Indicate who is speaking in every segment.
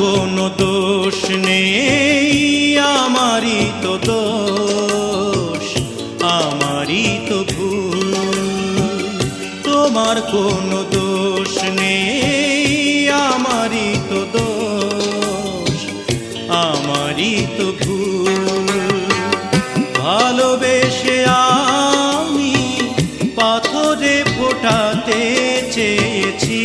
Speaker 1: কোনো দোষ নেই, আমারই তো দোষ, আমারই তো ভুল। তোমার কোনো দোষ নেই, আমারই তো দোষ, আমারই তো ভুল। ভালোবেসে আমি পাথরে ফোটাতে চেয়েছি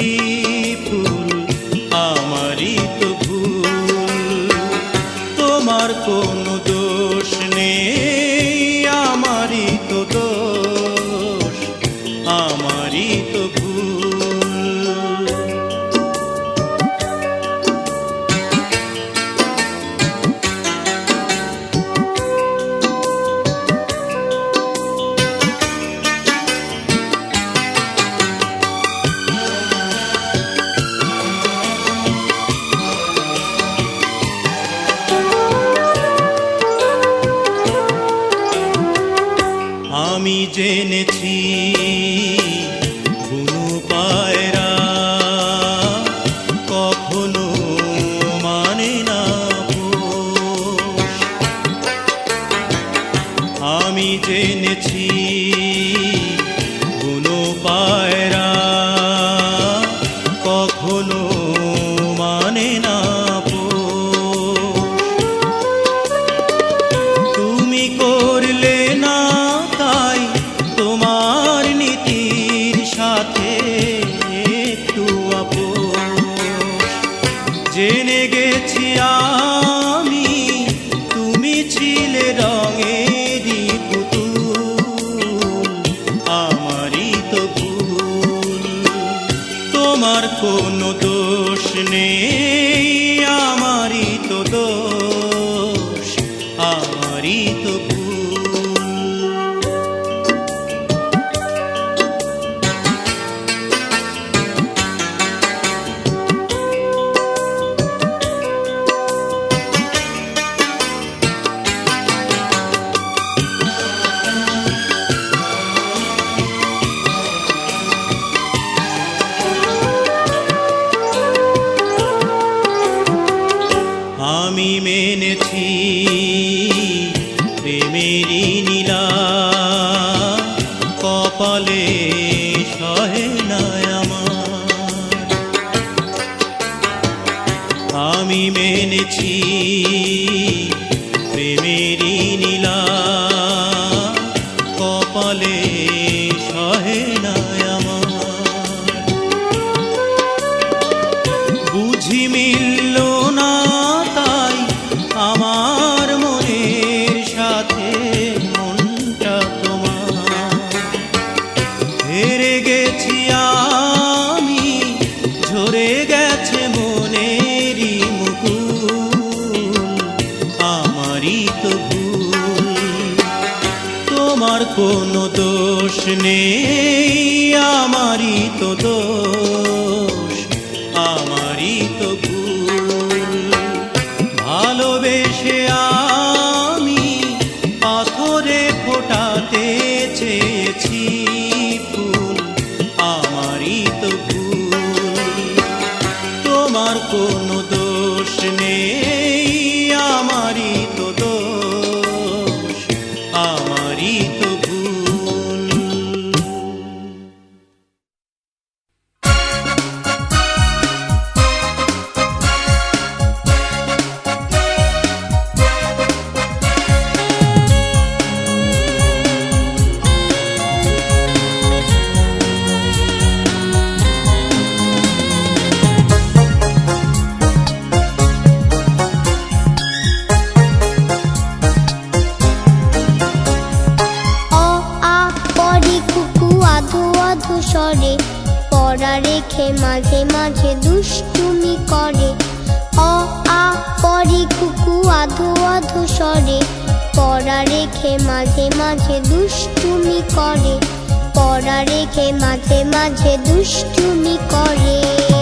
Speaker 1: পায়রা কখনো মানে না আমি জেনেছি কোনো পায়রা আমি তুমি ছিলে রঙের পুতুল আমারই তোমার কোনো দোষ নেই। আমি মেনেছি। প্রেমেরই নীলা কপালে সহে আমি মেনেছি প্রেমেরই নীলা কপালে সহে নাই কোনো দোষ নেই, আমারই তো দোষ, আমারই তো ভুল। ভালোবেসে আমি পাথরে ফোটাতে চেয়েছি ফুল, আমারই তো ভুল। তোমার কোনো দোষ নেই, আমারই
Speaker 2: রেখে মাঝে মাঝে দুষ্টুমি করে। অ, আ, পরি, কুকু, আধো আধো সরে পড়া রেখে মাঝে মাঝে দুষ্টুমি করে। পড়া রেখে মাঝে মাঝে দুষ্টুমি করে।